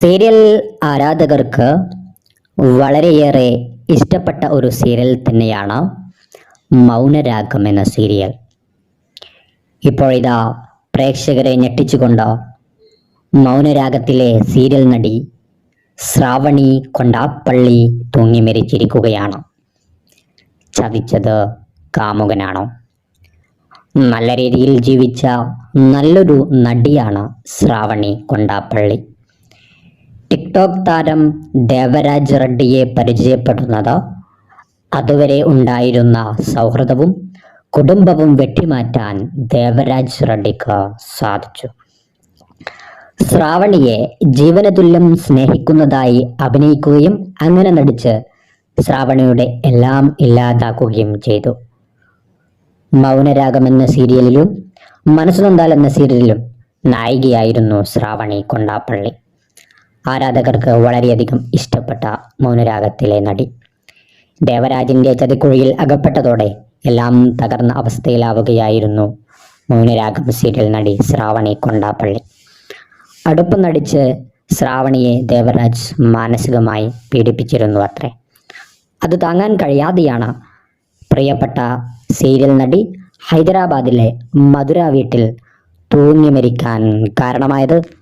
Serial ആരാധകർക്ക് വളരെയേറെ ഇഷ്ടപ്പെട്ട ഒരു സീരിയൽ തന്നെയാണ് മൗനരാഗം എന്ന സീരിയൽ. ഇപ്പോഴിതാ പ്രേക്ഷകരെ ഞെട്ടിച്ചുകൊണ്ട് മൗനരാഗത്തിലെ സീരിയൽ നടി ശ്രാവണി കൊണ്ടാപ്പള്ളി തൂങ്ങി മരിച്ചിരിക്കുകയാണ്. ചതിച്ചത് കാമുകനാണോ. നല്ല രീതിയിൽ ജീവിച്ച നല്ലൊരു നടിയാണ് ശ്രാവണി കൊണ്ടാപ്പള്ളി. ടിക്ടോക്ക് താരം ദേവരാജ് റെഡ്ഡിയെ പരിചയപ്പെടുന്നത്. അതുവരെ ഉണ്ടായിരുന്ന സൗഹൃദവും കുടുംബവും വെട്ടിമാറ്റാൻ ദേവരാജ് റെഡ്ഡിക്ക് സാധിച്ചു. ശ്രാവണിയെ ജീവനതുല്യം സ്നേഹിക്കുന്നതായി അഭിനയിക്കുകയും അങ്ങനെ നടിച്ച് ശ്രാവണിയുടെ എല്ലാം ഇല്ലാതാക്കുകയും ചെയ്തു. മൗനരാഗം എന്ന സീരിയലിലും മനസ്സുനൊന്താൽ എന്ന സീരിയലിലും നായികയായിരുന്നു ശ്രാവണി കൊണ്ടാപ്പള്ളി. ആരാധകർക്ക് വളരെയധികം ഇഷ്ടപ്പെട്ട മൗനരാഗത്തിലെ നടി. ദേവരാജിന്റെ ചതിക്കുഴിയിൽ അകപ്പെട്ടതോടെ എല്ലാം തകർന്ന അവസ്ഥയിലാവുകയായിരുന്നു മൗനരാഗം സീരിയൽ നടി ശ്രാവണി കൊണ്ടാപ്പള്ളി. അടുപ്പ് നടിച്ച് ശ്രാവണിയെ ദേവരാജ് മാനസികമായി പീഡിപ്പിച്ചിരുന്നു അത്രേ. അത് താങ്ങാൻ കഴിയാതെയാണ് പ്രിയപ്പെട്ട സീരിയൽ നടി ഹൈദരാബാദിലെ മധുര വീട്ടിൽ തൂങ്ങി മരിക്കാൻ കാരണമായത്.